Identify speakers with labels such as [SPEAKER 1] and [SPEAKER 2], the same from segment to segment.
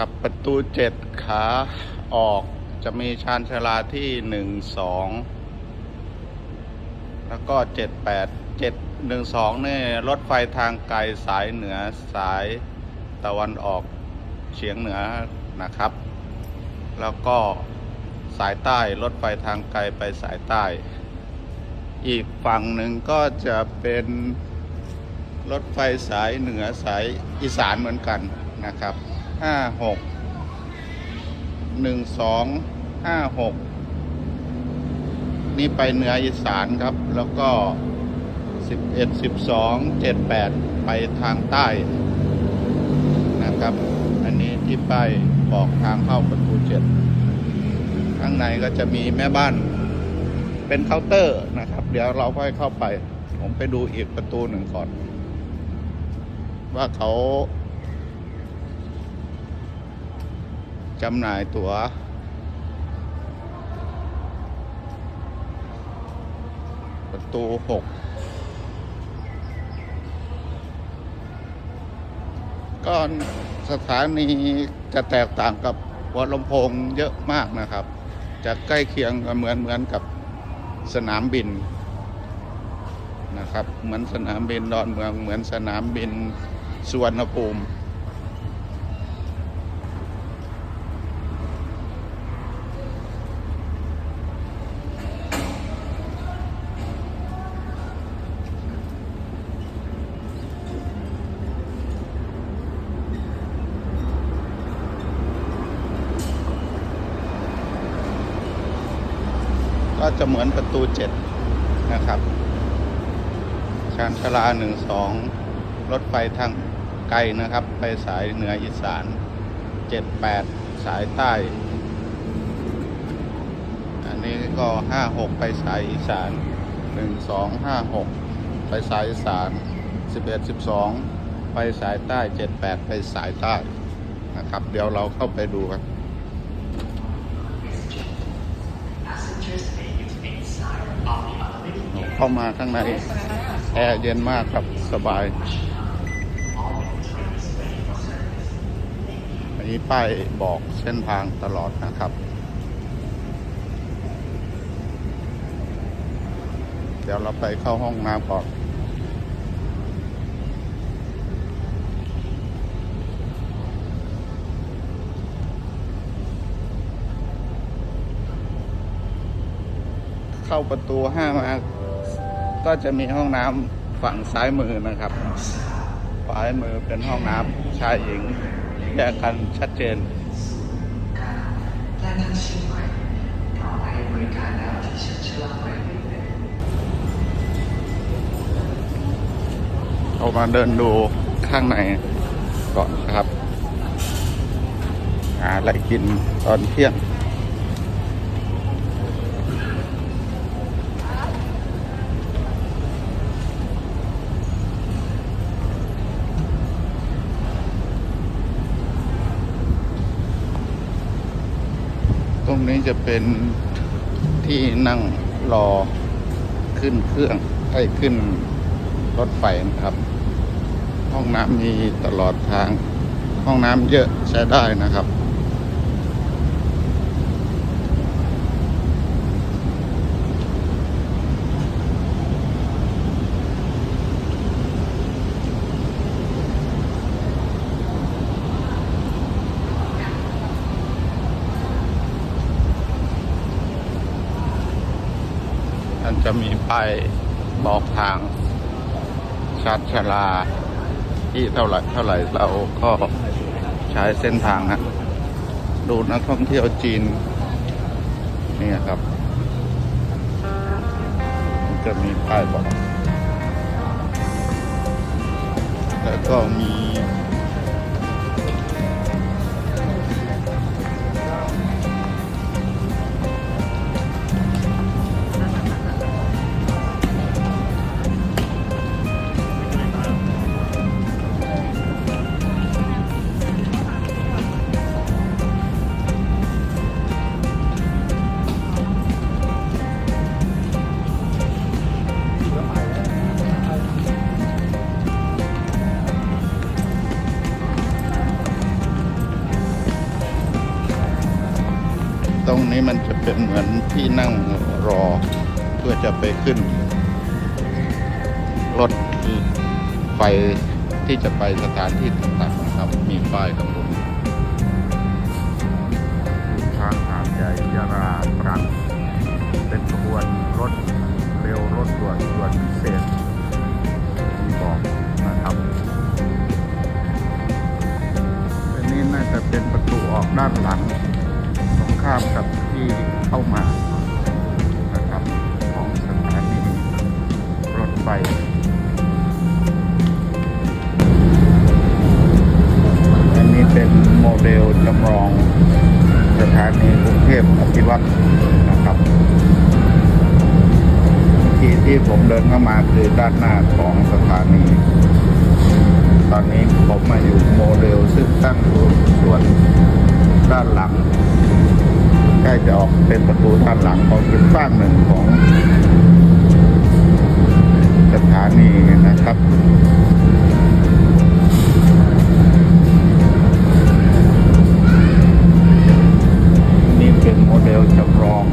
[SPEAKER 1] ครับ ประตูเจ็ดขาออกจะมีชานชาลาที่หนึ่งสองแล้วก็เจ็ดแปดเจ็ดหนึ่งสองนี่รถไฟทางไกลสายเหนือสายตะวันออกเฉียงเหนือนะครับ แล้วก็สายใต้รถไฟทางไกลไปสายใต้ อีกฝั่งหนึ่งก็จะเป็นรถไฟสายเหนือสายอีสานเหมือนกันนะครับ ห้าหกหนึ่งสองห้าหกนี่ไปเหนืออีสานครับ แล้วก็สิบเอ็ดสิบสองเจ็ดแปดไปทางใต้นะครับ อันนี้ที่ไปายบอกทางเข้าประตูเจ็ดข้างในก็จะมีแม่บ้านเป็นเคาน์เตอร์นะครับ เดี๋ยวเราค่อยเข้าไป ผมไปดูอีกประตูหนึ่งก่อน ว่าเขา จำหน่ายตัว๋ว ประตูหกก็สถานีจะแตกต่างกับหัวลำโพงเยอะมากนะครับ จะใกล้เคียงกันเหมือนเหมือนกับสนามบินนะครับ เหมือนสนามบินดอนเมืองเหมือนสนามบินสุวรรณภูมิ ก็จะเหมือนประตูเจ็ดนะครับ ชานชลาหนึ่งสองรถไฟทางไกลนะครับ ไปสายเหนืออีสานเจ็ดแปดสายใต้ อันนี้ก็ห้าหกไปสายอีสานหนึ่งสองห้าหกไปสายอีสานสิบเอ็ดสิบสองไปสายใต้เจ็ดแปดไปสายใต้นะครับ เดี๋ยวเราเข้าไปดูครับ เข้ามาข้างใน แอร์เย็นมากครับสบาย อันนี้ป้ายบอกเส้นทางตลอดนะครับ เดี๋ยวเราไปเข้าห้องน้ำก่อนเข้าประตูห้ามา ก็จะมีห้องน้ำฝั่งซ้ายมือนะครับซ้ายมือเป็นห้องน้ำชายหญิงแยกกันชัดเจนเรามาเดินดูข้างในก่อนครับหาอะไรกินตอนเที่ยง ตรงนี้จะเป็นที่นั่งรอขึ้นเครื่องให้ขึ้นรถไฟนะครับ ห้องน้ำมีตลอดทาง ห้องน้ำเยอะใช้ได้นะครับ จะมีป้ายบอกทางชาร์จชลา ที่เท่าไหร่เท่าไหร่เราก็ใช้เส้นทางนะดูนักท่องเที่ยวจีน นี่ครับ จะมีป้ายบอกแล้วก็มี นี้มันจะเป็นเหมือนที่นั่งรอเพื่อจะไปขึ้น รถไฟที่จะไปสถานที่ต่างๆนะครับ มีป้ายกำหนดทางหาดใหญ่ยาราตรังเป็นขบวนรถเร็วรถด่วนด่วนพิเศษที่บอกนะครับอันนี้น่าจะเป็นประตูออกด้านหลังตรง ข้ามกับที่เข้ามานะครับของสถานีรถไฟอันนี้เป็นโมเดลจำลองสถานีกรุงเทพอภิวัตรนะครับเมื่อกี้ที่ผมเดินเข้ามาคือด้านหน้าของสถานี ตอนนี้ผมมาอยู่โมเดลซึ่งตั้งอยู่ส่วนด้านหลัง จะออกเป็นประตูด้านหลังของอีกฝั่งหนึ่งของสถานีนะครับนี่เป็นโมเดลจำลอง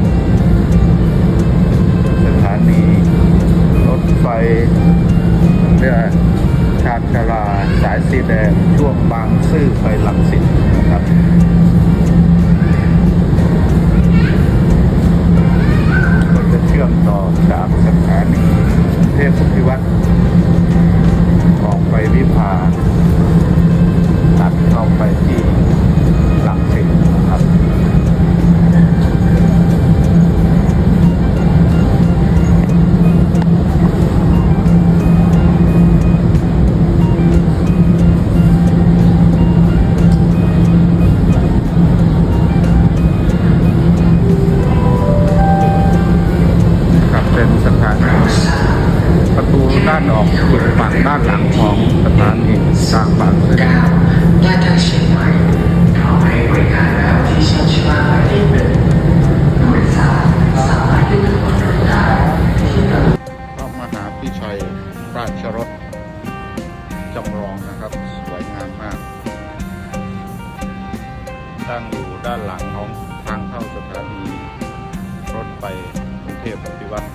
[SPEAKER 1] สถานีกลางบางซื่อ
[SPEAKER 2] 9ย่านทางเชียงใหม่พร้อมให้บริการแล้วที่เชื่อมชื่อว่าหมายเลขหนึ่งหน่วยสามสามารถขึ้นขบวนรถได้ที่ประ
[SPEAKER 1] พระมหาพิชัยราชรถจำลองนะครับ สวยงามมากตั้งอยู่ด้านหลังของทางเข้าสถานีรถไฟกรุงเทพอภิวัตร